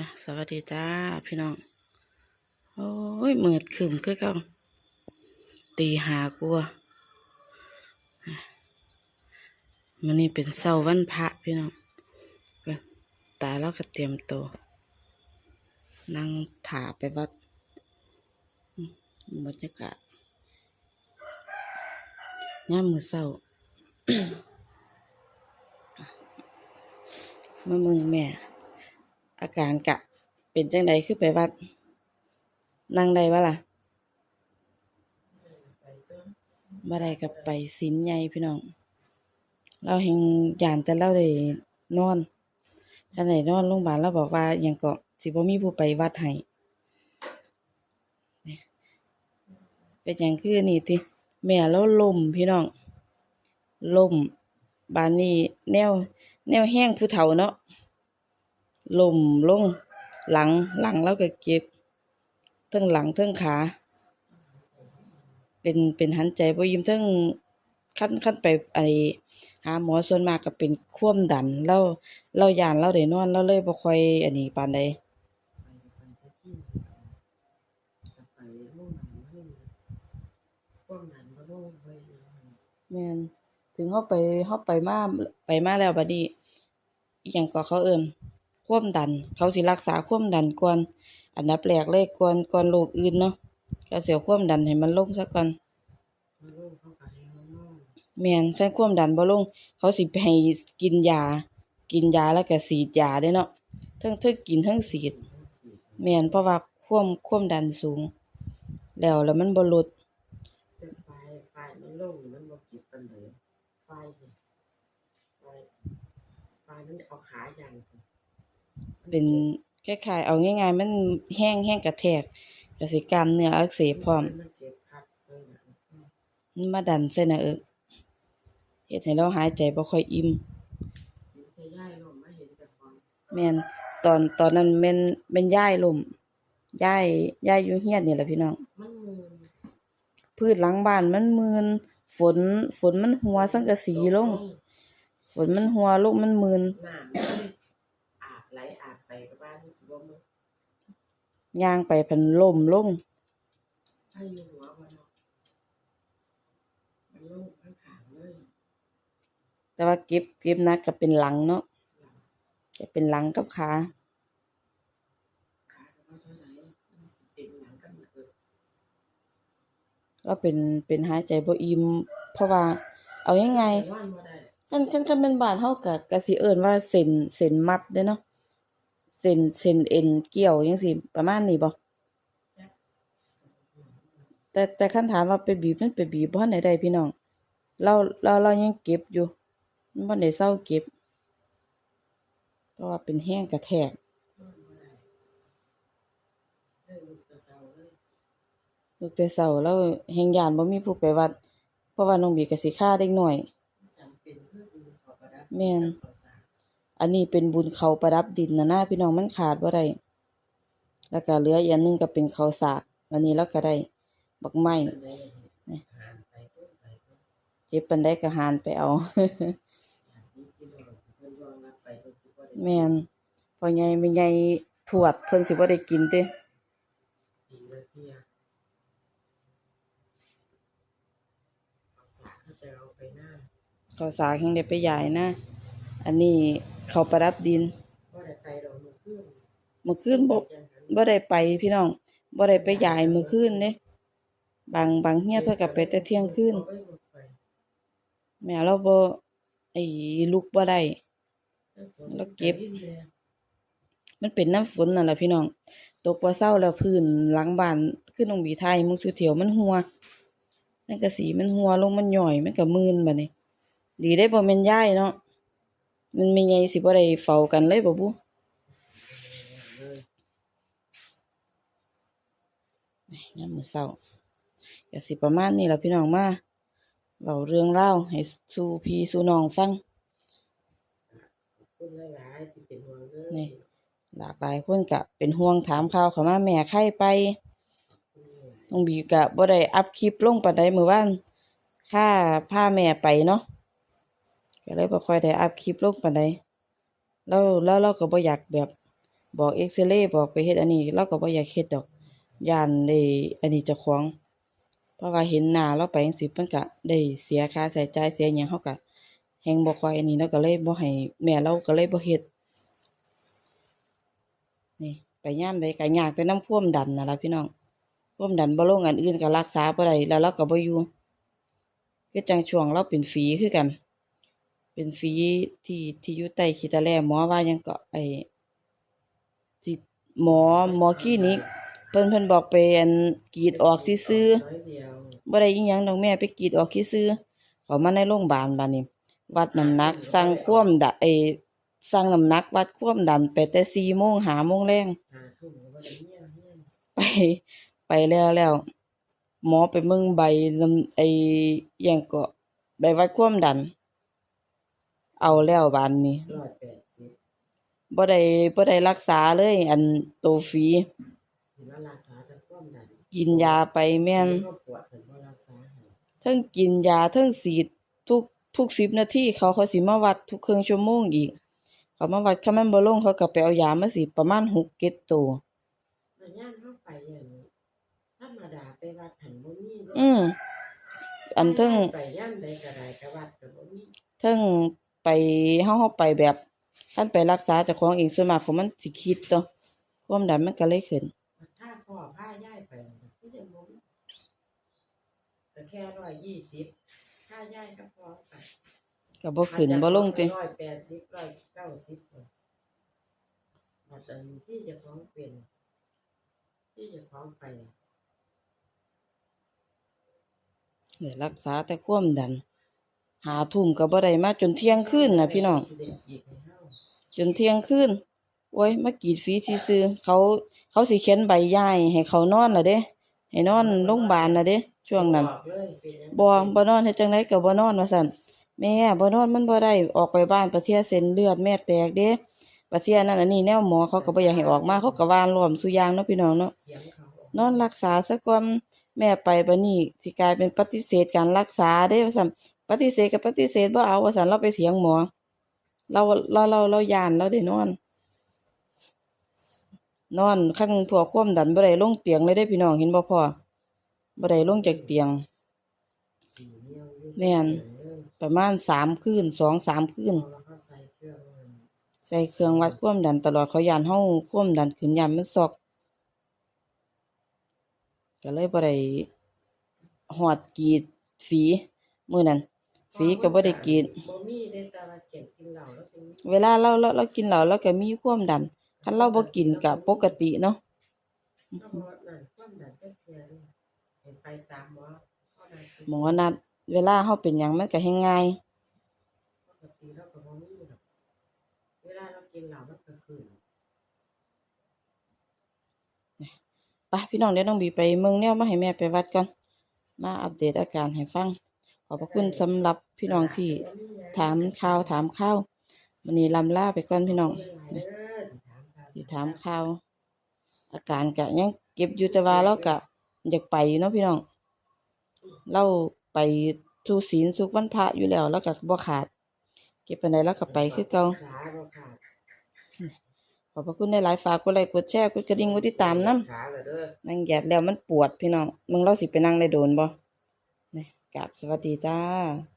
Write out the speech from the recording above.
นะสวัสดีจ้าพี่น้อง โอ้ยมืดขึ้นคือเก่าตีหากลัวมันนี่เป็นเสาวันพระพี่น้องตาแล้วก็เตรียมตัวนั่งถาไปวัดบรรยากาศย่ามมือเศร้ามามึงแม่ อาการกะ เป็นจังใดคือไปวัด นั่งได้บ่ล่ะบ่ได้กับไปศีลใหญ่พี่น้อง เราเห็นยานแต่เราได้นอนคันไหนนอนโรงพยาบาลเราบอกว่าหยังก็สิบ่มีผู้ไปวัดให้เป็นหยังคือนี่ติแม่เราล่มพี่น้องล่มบานนี้แนว แนวแห้งผู้เฒ่าเนาะ ล่มลงหลังหลังแล้วก็เก็บเทั้งหลังเทั้งขา เป็นเป็นหันใจบ่ยิ้มเทั้งขั้นขั้นไปไอหาหมอส่วนมากก็เป็นควมดันเราเรายานเราได้นอนเราเลยบ่ค่อยอันนี้ปานใดไปโรงหนังให้ความดันบ่ลงไปแม่นถึงเฮาไปเฮาไปมาไปมาแล้วบัดนี้อิหยังก็เขาเอิ้น ความดัน เขาสิรักษาความดันก่อนอันดับแรกเลยก่อนก่อนโรคอื่นเนาะก็สิเอาความดันให้มันลงซะก่อนบ่ลงเขาก็ให้เรานแม่ความดันบ่ลง เขาสิให้กินยา กินยาแล้วก็ฉีดยาเด้เนาะทั้งทั้งกินทั้งฉีดแม่นเพราะว่าความความดันสูง แล้วแล้วมันบ่ลดไฟไฟมันลงมันบ่กินปานใดไฟไฟไฟมันเอาขายัน เป็นคล้ายๆเอาง่ายๆ มันแห้งแห้งกระแทกก็สิกามเนื้ออักเสบพร้อมมันมาดันใส่หน้าอกเฮ็ดให้เราหายใจบ่ค่อยอิ่มเห็นแต่ยนตอนตอนตอนนั้นแม่นแม่นย้ายลมย้ายย้ายอยู่เฮียนนี่แหละพี่น้องพืชหลังบ้านมันมืนฝนฝนมันหัวสังกะสีลง ฝนมันหัวลงมันมืนาบไปกับบ้านสิบ่มือย่างไปเพันล่มลงให้อยู่หัวมันเนาะมันลงข้างขางเลยแต่ว่าเก็บเก็บหนักก็เป็นหลังเนาะจะเป็นหลังกับขาขาก็บ่เท่าไหร่เป็นหลังกันเกิดก็เป็นเป็นหายใจบ่อิ่มเพราะว่า เอายังไงนอนบ่ได้ คันคันคันเป็นบ้านเฮาก็ก็สิเอิ้นว่าเส้นเส้นมัดเด้เนาะ เส้นเส้นเอ็นเกี่ยวจังซี่ประมาณนี้บ่แต่แต่คันถามว่าไปบีบมันไปบีบบ่ทันได้ได้พี่น้องเราเราเรายังเก็บอยู่มันบ่ได้เซาเก็บ เพราะว่าเป็นแห้งกระแทกลิกลุกแต่เช้าเลยลูกแต่เช้าแล้วแฮงยานบ่มีผู้ไปวัด เพราะว่าน้องบีก็สิฆ่าเด็กน้อยจำเป็นเพื่อดูขอประดับแม่น อันนี้เป็นบุญเขาประดับดินนะหนะพี่น้องมันขาดบ่าได้แล้วก็เหลืออีกอันหนึงก็เป็นเขาสาก อันนี้แล้วก็ได้ บักไม้อันใดหานไปต้นไปต้นเจ็บปานใดก็หานไปเอาอย่างนี้ที่เราเพิ่นรองไปเพิ่ไม่นพอใหญ่แม่ใหญ่ทวดเพิ่นสิบ่ได้กินเลยเที่ยขอสารถ้เขาสาแห่งได้ไปยายนะ อันนี้ เขาประดับดินบ่ได้ไปดอกมือขึ้นเมื่อคืนบ่บ่ได้ไปพี่น้องบ่ได้ไปยายมื้อคืนเด้บางบางเฮียเพิ่นก็ไปแต่เที่ยงคืนเอาไว้หมดไปแม่เราบ่ไอ้ลุกบ่ได้แล้วเก็บ มันเป็นน้ำฝนนั่นแหละพี่น้องตกบ่เซาแล้วพื้นหลังบ้านคือน้องบีไทยมึงสุเถียวมันหัวนั่นก็สีมันหัวลงมันย่อยมันก็มึนบัดนี้ดีได้บ่แม่นย้ายเนาะ มันไม่ใหญ่สิบ่ได้เฝ้ากันเลยบ่บุยามมื้อเช้าก็สิประมาณนี้ล่ะพี่น้องมาเว้าเรื่องราวให้สู่พี่สู่น้องฟังคุณหลายๆที่เป็นห่วงเด้อนี่หลากหลายคนก็เป็นห่วงถามข่าวเข้ามาแม่ไข้ไปน้องบีก็บ่ได้อัพคลิปลงปานใดมื้อวานค่าพาแม่ไปเนาะ ก็เลยบ่ค่อยได้อัพคลิปลงปานใดแล้วแล้วเราก็บ่อยากแบบบอกเอ็กซเรย์บอกไปเฮ็ดอันนี้เราก็บ่อยากเฮ็ดดอกย่านได้อันนี้เจ้าของ เพราะว่าเห็นหน้าเราไปจังซี่เพิ่นก็ได้เสียค่าใช้จ่ายเสียหยังเฮาก็แฮงบ่ค่อยอันนี้เราก็เลยบ่ให้แม่เราก็เลยบ่เฮ็ดนี่ไปย่ามใดก็ยากแต่น้ำควมดันนั่นล่ะพี่น้องควมดันบ่ลงอันอื่นก็รักษาบ่ได้แล้วเราก็บ่อยู่คือจังช่วงเราเป็นฝีคือกัน เป็นฝีที่ที่อยู่ใต้ขีตะแลหมอว่าหยังก็ไอ้ที่หมอหมอคลินิกเพิ่นเพิ่นบอกไปอันกรีดออกซื่อๆน้อเดียวบ่ได้อิหยังดอกแม่ไปกรีดออกซื่อๆเขามาในโรงบาลบัดนี้ วัดน้ำหนักสั่งความดันเออสั่งน้ำหนักวัดความดันไปแต่4โมง5โมงแรงหาทุ่มก็บ่ได้เมียเฮียนไปไปแล้วแล้ว หมอไปเบิ่งใบน้ำไอ้หยังก็ใบวัดความดัน เอาแล้วบานนี้ร้อยแปดสิบบ่ได้บ่ได้รักษาเลย อันโตฟรีเห็นว่าราคาจะความดันกินยาไปแม่นก็ปวดถึงว่ารักษาให้เทั้งกินยาเทั้งฉีดทุกทุก10นาทีเขาเขาสิมาวัดทุกครึ่งชั่วโมงอีก เขามาวัดคันมันบ่ลงเขาก็ไปเอายามาสิประมาณ6 7ตัว มันย่านเข้าไปอย่างธรรมดาไปวัดถันบ่มีเด้อืมอันเทั้ง ไปย่านใดก็ได้ก็วัดก็บ่มี เทั้ง ไปเฮาเฮาไปแบบคันไปรักษาเจ้าของเองส่วนมากของมันสิคิดตัวความดันมันก็เลยขึ้นถ้าพ่อพาย่ายไปก็จะบ่มีก็แค่ร้อยยี่สิบถ้าย่ายก็พอไปก็บ่ขึ้นบ่ลงติร้อยแปดสิบร้อยเก้าสิบบัดอันที่จะฟ้องเป็น ที่จะฟ้องไปเออรักษาแต่ความดัน หาทุ่มก็บ่ได้มาจนเที่ยงคืนน่ะพี่น้อง จนเที่ยงคืนโอ้ยมากรีดฟีซื่อเขาเขาสิเขียนใบย้ายให้เขานอนล่ะเด้ให้นอนโรงบาลน่ะเด้ช่วงนั้นบอกเลยเป็นหยังบ่บ่นอนเฮ็ดจังไดก็บ่นอนว่าซั่นแม่บ่นอนมันบ่ได้ออกไปบ้านประเทศเส้นเลือดแม่แตกเด้ประเทศนั้นอันนี้แนวหมอเขาก็บ่อยากให้ออกมาเขาก็วานล้อมซุยางเนาะพี่น้องเนาะนอนรักษาซะก่อนแม่ไปบัดนี้สิกลายเป็นปฏิเสธการรักษาเด้ว่าซั่น ปฏิเสธก็ปฏิเสธบ่าเอาว่าซั่นเราไปเถียงหมอ เราเราเราเรายานเราได้นอน นอนคันพวกความดันบ่ได้ลงเตียงเลยเด้พี่น้องเห็นบ่พ่อบ่ได้ลงจากเตียงเนียวอยู่แม่นประมาณ3คืน2 3คืนแล้วก็ใส่เครื่องมันใส่เครื่องวัดความดันตลอดเขายานเฮาความดันขึ้นยามมันซอกก็เลยบ่ได้ฮอดกีดฝีมือนั้น ฝีก็บ่ได้กรีดบ่มีได้แต่ว่าเก็บกินเหล้าแล้วเป็นเวลาเราเราเรากินเหล้าเราก็มีความดันคันเราบ่กินก็ปกติเนาะก็บ่นั่นความดันก็เสียเลยเห็นไปตามหมอเขาได้หมอนัด เวลาเฮาเป็นหยังมันก็แฮงง่าย ปกติเราก็บ่มีหรอกเวลาเรากินเหล้ามันก็ขึ้นไปพี่น้องเดี๋ยวน้องบีไปเมืองแนวมาให้แม่ไปวัดก่อน มาอัปเดตอาการให้ฟัง ขอบพระคุณสำหรับพี่น้องที่ถามข่าวถามข้าววันนี้ลำล่าไปก่อนพี่น้องอที่ถามข่าว อาการก็ยังเก็บอยู่แต่ว่าเราก็อยากไปอยู่เนาะพี่น้องเราไปทุศีลทุกวันพระอยู่แล้วแล้วก็บ่ขาด เก็บไปไหนแล้วก็ไปคือเก่าขอบพระคุณในหลายฝากกดไลค์กดแชร์กดกระดิ่งกดติดตามน้ำนั่งแยดแล้วมันปวดพี่น้องมึงเราสิไปนั่งได้โดนบ่ กับสวัสดีจ้า